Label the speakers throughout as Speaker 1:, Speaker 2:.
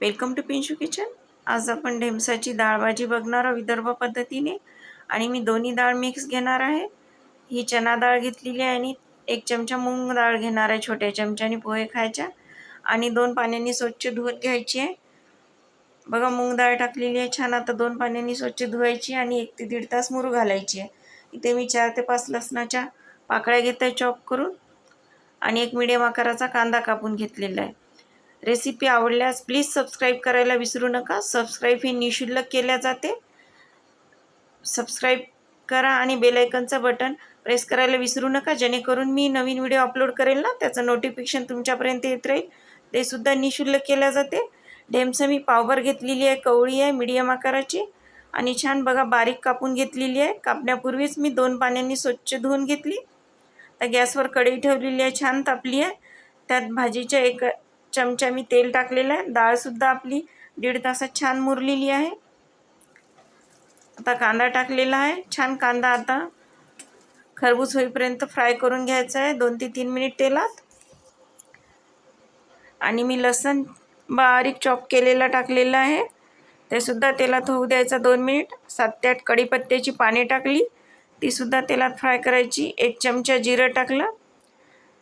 Speaker 1: Welcome to पिंशू kitchen. आज आपण ढेमसाची डाळ भाजी बघणार आहोत विदर्भ पद्धतीने. आणि मी दोन्ही डाळ मिक्स घेणार आहे. ही चना डाळ घेतलेली आहे आणि एक चमचा मूग डाळ घेणार आहे छोट्या चमच्याने पोहे खायच्या. आणि दोन पाण्याने स्वच्छ धुवत घ्यायची आहे. बघा मूग डाळ टाकलेली आहे छान. आता दोन पाण्याने स्वच्छ धुवायची आणि एक ते दीड तास मुरू घालायची आहे. इथे मी चार ते पाच लसणाच्या पाकळ्या घेत आहे चॉप करून. आणि एक मिडियम आकाराचा कांदा कापून घेतलेला आहे. रेसिपी आवडल्यास प्लीज सबस्क्राईब करायला विसरू नका. सबस्क्राईब हे निशुल्क केल्या जाते. सबस्क्राईब करा आणि बेलायकनचं बटन प्रेस करायला विसरू नका. जेणेकरून मी नवीन व्हिडिओ अपलोड करेल ना त्याचं नोटिफिकेशन तुमच्यापर्यंत येत राहील. ते सुद्धा निशुल्क केल्या जाते. ढेमसं मी पावभर घेतलेली आहे कवळी आहे मीडियम आकाराची. आणि छान बघा बारीक कापून घेतलेली आहे. कापण्यापूर्वीच मी दोन पाण्यांनी स्वच्छ धुवून घेतली. तर गॅसवर कढई ठेवलेली आहे छान तापली आहे. त्यात भाजीच्या एका चमचा मी तेल टाकलेलं आहे. डाळसुद्धा आपली दीड तासात छान मुरलेली आहे. आता कांदा टाकलेला आहे. छान कांदा आता खरबूज होईपर्यंत फ्राय करून घ्यायचा आहे. दोन ते तीन मिनिट तेलात. आणि मी लसण बारीक चॉप केलेला टाकलेला आहे. ते सुद्धा तेलात होऊ द्यायचा दोन मिनिट. सात ते आठ कढीपत्त्याची पाने टाकली. तीसुद्धा तेलात फ्राय करायची. एक चमचा जिरं टाकलं.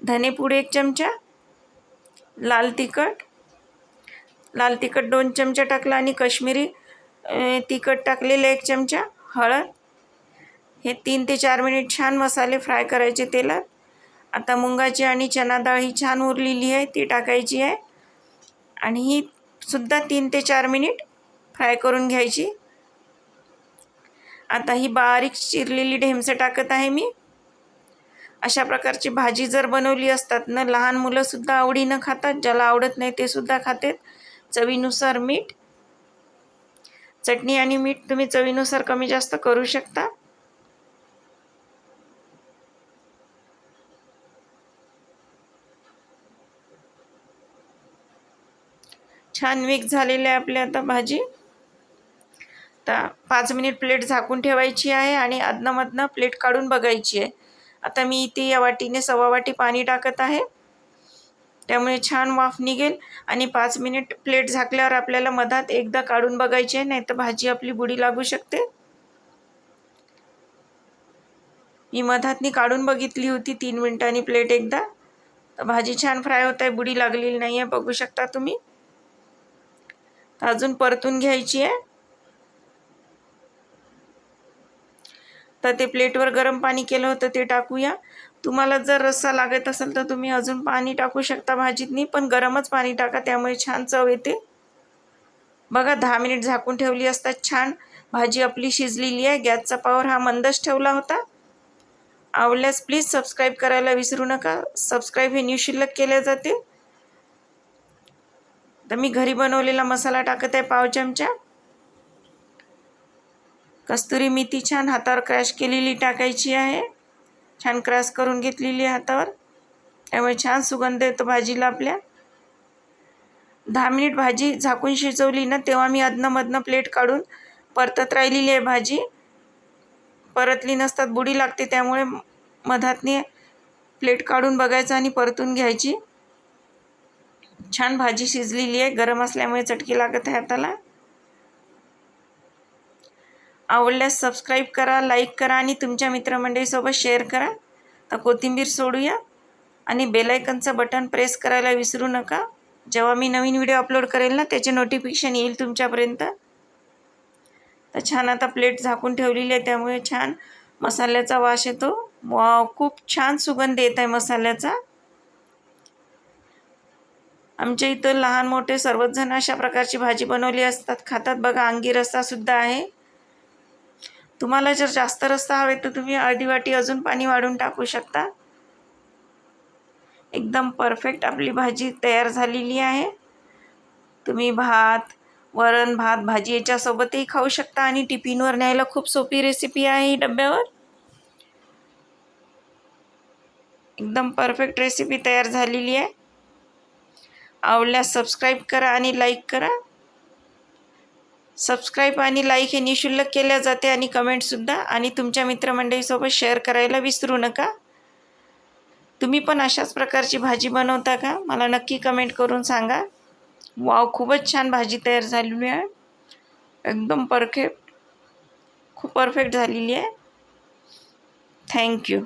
Speaker 1: धनेपूड एक चमचा. लाल तिखट लाल तिखट दोन चमचा टाकला आणि कश्मीरी तिखट टाकलेलं एक चमचा हळद. हे तीन ते चार मिनिट छान मसाले फ्राय करायचे तेलात. आता मुंगाची आणि चना डाळ ही छान उरलेली आहे ती टाकायची आहे. आणि ही सुद्धा तीन ते चार मिनिट फ्राय करून घ्यायची. आता ही बारीक चिरलेली ढेमसं टाकत आहे मी. अशा प्रकारची भाजी जर बनवली असतात ना लहान मुलंसुद्धा आवडीनं खातात ज्याला आवडत नाही ते सुद्धा खातात. चवीनुसार मीठ चटणी आणि मीठ तुम्ही चवीनुसार कमी जास्त करू शकता. छान मिक्स झालेली आहे आपली आता भाजी. तर पाच मिनिट प्लेट झाकून ठेवायची आहे आणि अदनमधनं प्लेट काढून बघायची आहे. आता मी इथे या वाटीने सव्वा वाटी पाणी टाकत आहे. त्यामुळे छान वाफ निघेल आणि पाच मिनिट प्लेट झाकल्यावर आपल्याला मधात एकदा काढून बघायची आहे नाही तर भाजी आपली बुडी लागू शकते. मी मधातनी काढून बघितली होती तीन मिनिटांनी प्लेट एकदा. तर भाजी छान फ्राय होत आहे बुडी लागलेली नाही आहे बघू शकता तुम्ही. अजून परतून घ्यायची आहे. तर ते प्लेटवर गरम पाणी केलं होतं ते टाकूया. तुम्हाला जर रस्सा लागत असेल तर तुम्ही अजून पाणी टाकू शकता भाजीतनी पण गरमच पाणी टाका त्यामुळे छान चव येते. बघा दहा मिनिट झाकून ठेवली असतात छान. भाजी आपली शिजलेली आहे गॅसचा पावर हा मंदच ठेवला होता. आवडल्यास प्लीज सबस्क्राईब करायला विसरू नका. सबस्क्राईब हे निशिल्लक केले जाते. तर मी घरी बनवलेला मसाला टाकत आहे पाव चमचा. कस्तुरी मेथी छान हातावर क्रॅश केलेली टाकायची आहे. छान क्रॅश करून घेतलेली आहे हातावर. त्यामुळे छान सुगंध येतो भाजीला आपल्या. दहा मिनिट भाजी झाकून शिजवली ना तेव्हा मी अधनमधनं प्लेट काढून परतत राहिलेली आहे भाजी. परतली नसतात बुडी लागते त्यामुळे मधातने प्लेट काढून बघायचं आणि परतून घ्यायची. छान भाजी शिजलेली आहे गरम असल्यामुळे चटकी लागत आहे हाताला. आवडल्यास सबस्क्राईब करा लाईक करा आणि तुमच्या मित्रमंडळीसोबत शेअर करा. तर कोथिंबीर सोडूया आणि बेलायकनचं बटन प्रेस करायला विसरू नका. जेव्हा मी नवीन व्हिडिओ अपलोड करेल ना त्याचे नोटिफिकेशन येईल तुमच्यापर्यंत. तर छान आता प्लेट झाकून ठेवलेली आहे त्यामुळे छान मसाल्याचा वास येतो. वा खूप छान सुगंध येत आहे मसाल्याचा. आमच्या इथं लहान मोठे सर्वच जण अशा प्रकारची भाजी बनवली असतात. खातात बघा अंगी रस्सासुद्धा आहे. तुम्हाला जर जास्त रस्सा हवे तर तुम्ही अर्धी वाटी अजून पाणी वाढून टाकू शकता. एकदम परफेक्ट आपली भाजी तयार झालेली आहे. तुम्ही भात वरण भात भाजी याच्यासोबतही खाऊ शकता आणि टिफिनवर न्यायला खूप सोपी रेसिपी आहे ही डब्यावर. एकदम परफेक्ट रेसिपी तयार झालेली आहे. आवडल्यास सबस्क्राईब करा आणि लाईक करा. सबस्क्राईब आणि लाईक हे निशुल्क केल्या जाते आणि कमेंटसुद्धा आणि तुमच्या मित्रमंडळीसोबत शेअर करायला विसरू नका. तुम्ही पण अशाच प्रकारची भाजी बनवता का? मला नक्की कमेंट करून सांगा. वाव खूपच छान भाजी तयार झालेली आहे. एकदम परफेक्ट खूप परफेक्ट झालेली आहे. थँक्यू